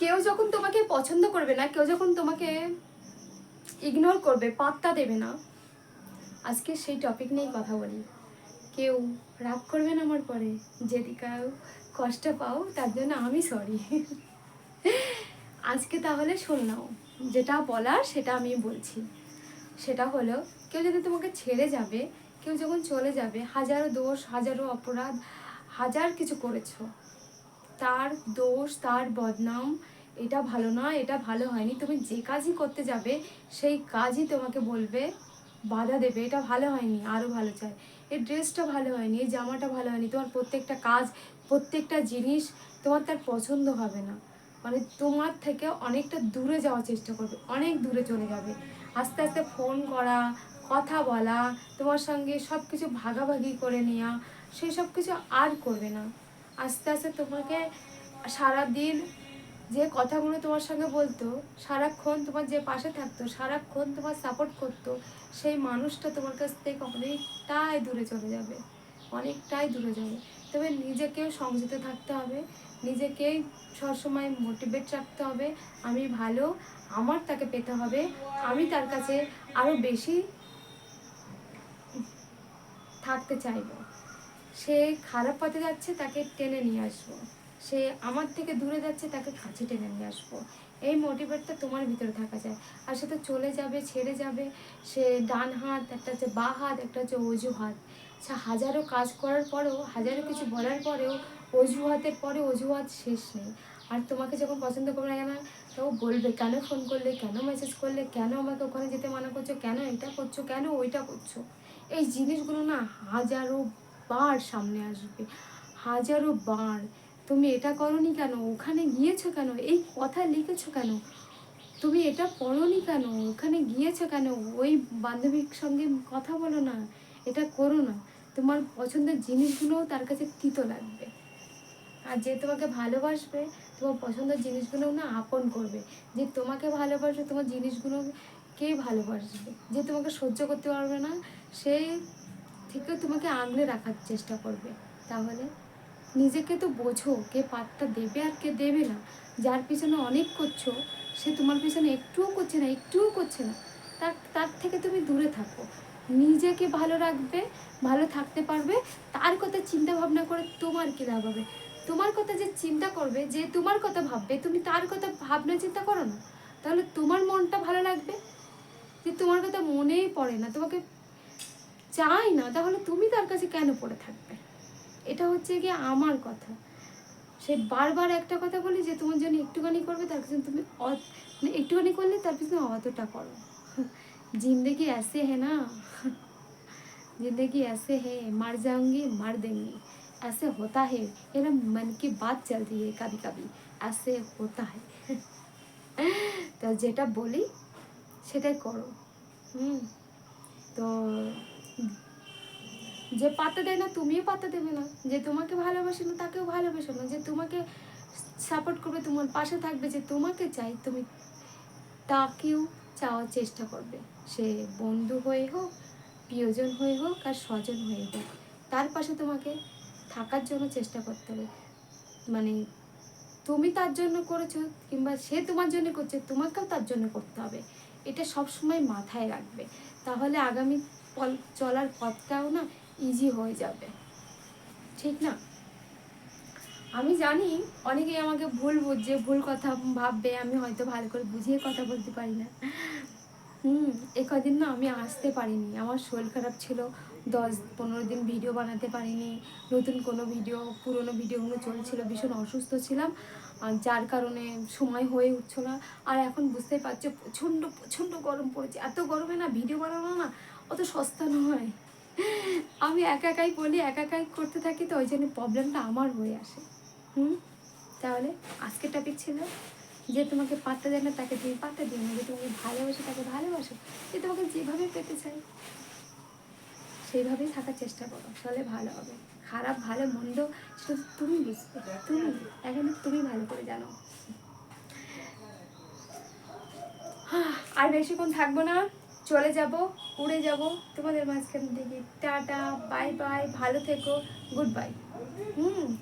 কেউ যখন তোমাকে পছন্দ করবে না, কেউ যখন তোমাকে ইগনোর করবে, পাত্তা দেবে না, আজকে সেই টপিক নিয়েই কথা বলি। কেউ রাগ করবে না আমার পরে, যদি কেউ কষ্ট পাও, তার জন্য আমি সরি আজকে তাহলে শোন নাও, যেটা বলার সেটা আমি বলছি। সেটা হলো, কেউ যদি তোমাকে ছেড়ে যাবে, কেউ যখন চলে যাবে, হাজারো দোষ, হাজারো অপরাধ, হাজার কিছু করেছ, তার দোষ, তার বদনাম এটা ভালো না, এটা ভালো হয়নি। তুমি যে কাজই করতে যাবে, সেই কাজই তোমাকে বলবে, বাধা দেবে। এটা ভালো হয়নি আরও ভালো চাই। এই ড্রেসটা ভালো হয়নি, এই জামাটা ভালো হয়নি, তোমার প্রত্যেকটা কাজ, প্রত্যেকটা জিনিস তোমার তার পছন্দ হবে না। মানে তোমার থেকে অনেকটা দূরে যাওয়ার চেষ্টা করবে, অনেক দূরে চলে যাবে। আস্তে আস্তে ফোন করা, কথা বলা, তোমার সঙ্গে সব কিছু ভাগাভাগি করে নেওয়া সেই সব কিছু আর করবে না। আস্তে আস্তে তোমাকে সারাদিন যে কথাগুলো তোমার সঙ্গে বলতো, সারাক্ষণ তোমার যে পাশে থাকতো, সারাক্ষণ তোমার সাপোর্ট করতো, সেই মানুষটা তোমার কাছ থেকে অনেকটাই দূরে চলে যাবে, অনেকটাই দূরে যাবে। তবে নিজেকেও সংযত থাকতে হবে, নিজেকেই সবসময় মোটিভেট রাখতে হবে, আমি ভালো, আমার তাকে পেতে হবে, আমি তার কাছে আরও বেশি থাকতে চাইব। সে খারাপ পথে যাচ্ছে, তাকে টেনে নিয়ে আসব। সে আমার থেকে দূরে যাচ্ছে, তাকে কাছে টেনে নিয়ে আসব। এই মোটিভেটটা তোমার ভিতরে থাকা যায়। আর সে তো চলে যাবে, ছেড়ে যাবে। সে ডান হাত, একটা হচ্ছে বা হাত, একটা হচ্ছে অজু হাত আচ্ছা হাজারো কাজ করার পরেও, হাজারো কিছু বলার পরেও, অজুহাতের পরে অজুহাত শেষ নেই। আর তোমাকে যখন পছন্দ করবে না তো বলবে, কেন ফোন করলে? কেন মেসেজ করলে? কেন আমাকে ওখানে যেতে মানা করছ? কেন এটা করছ? কেন ওইটা করছ? এই জিনিসগুলো না হাজারো বার সামনে আসবে। হাজারো বার। তুমি এটা করনি কেন? ওখানে গিয়েছো কেন? এই কথা লিখেছো কেন? তুমি এটা পড়োনি কেন? ওখানে গিয়েছো কেন? ওই বান্ধবীর সঙ্গে কথা বলো না। এটা করো না। তোমার পছন্দের জিনিসগুলোও তার কাছে তিতো লাগবে। আর যে তোমাকে ভালোবাসবে, তোমার পছন্দের জিনিসগুলোও না আপন করবে। যে তোমাকে ভালোবাসবে, তোমার জিনিসগুলো কে ভালোবাসবে। যে তোমাকে সহ্য করতে পারবে না, সে থেকে তোমাকে আগলে রাখার চেষ্টা করবে। তাহলে নিজেকে তো বোঝো, কে পাত্তা দেবে আর কে দেবে না। যার পিছনে অনেক করছ, সে তোমার পিছনে একটুও করছে না, একটুও করছে না। তার তার থেকে তুমি দূরে থাকো। নিজেকে ভালো রাখবে, ভালো থাকতে পারবে, তার কথা চিন্তা ভাবনা করে তোমার কী লাভ হবে? তোমার কথা যে চিন্তা করবে, যে তোমার কথা ভাববে, তুমি তার কথা ভাবনা চিন্তা করো না। তাহলে তোমার মনটা ভালো লাগবে? যে তোমার কথা মনেই পড়ে না, তোমাকে চাই না, তাহলে তুমি তার কাছে কেন পড়ে থাকবে? এটা হচ্ছে গিয়ে আমার কথা সে বারবার একটা কথা বলি যে তোমার জন্য একটুখানি করবে তার পিছনে তুমি অত- মানে একটুখানি করলে তার পিছনে অতটা করো जिंदगी ऐसे है ना जिंदगी ऐसे है मर जाऊंगी मर देंगे ऐसे होता है ये ना मन की बात चल रही है कभी कभी ऐसे होता है তো যেটা বলি সেটাই করো হুম তো যে পাত্তা দেয় না, তুমিও পাত্তা দেবে না। যে তোমাকে ভালোবাসে না, তাকেও ভালোবাসো না। যে তোমাকে সাপোর্ট করবে, তোমার পাশে থাকবে, যে তোমাকে চাই, তুমি তাকেও চাওয়ার চেষ্টা করবে। সে বন্ধু হয়ে হোক, প্রিয়জন হয়ে হোক, আর স্বজন হয়ে হোক, তার পাশে তোমাকে থাকার জন্য চেষ্টা করতে হবে। মানে তুমি তার জন্য করেছ, কিংবা সে তোমার জন্য করছে, তোমাকেও তার জন্য করতে হবে। এটা সব সময় মাথায় রাখবে। তাহলে আগামী চলার পথটাও না ইজি হয়ে যাবে। ঠিক না? আমি জানি অনেকেই আমাকে ভুল বুঝছে, ভুল কথা ভাববে, আমি হয়তো ভালো করে বুঝিয়ে কথা বলতে পারি না। হুম, এ কদিন না আমি আসতে পারিনি। আমার শরীর খারাপ ছিল, দশ পনেরো দিন ভিডিও বানাতে পারিনি। নতুন কোনো ভিডিও পুরনো ভিডিওগুলো চলছিল, ভীষণ অসুস্থ ছিলাম আর যার কারণে সময় হয়ে উঠছো না। আর এখন বুঝতেই পারছ, প্রচণ্ড প্রচণ্ড গরম পড়েছে। এত গরমে না ভিডিও বানানো না অত সস্তা নয়। আমি একা একাই বলি, একা একাই করতে থাকি তো ওই জন্য প্রবলেমটা আমার হয়ে আসে। হুম? তাহলে আজকের টপিক ছিল যে তোমাকে পাত্তা দেয় না, তাকে তুমি পাত্তা দিও না, যে তোমাকে ভালোবাসে তাকে ভালোবাসো, যে তোমাকে যেভাবে পেতে চাই, সেইভাবেই থাকার চেষ্টা করো, তাহলে ভালো হবে। খারাপ, ভালো, মন্দ, সেটা তুমি বুঝবে তুমি, এখন তুমি ভালো করে জানো। আর বেশিক্ষণ থাকব না, চলে যাব। উড়ে যাব। তোমাদের মাঝখান থেকে টাটা বাই বাই ভালো থেকো গুড বাই। হুম।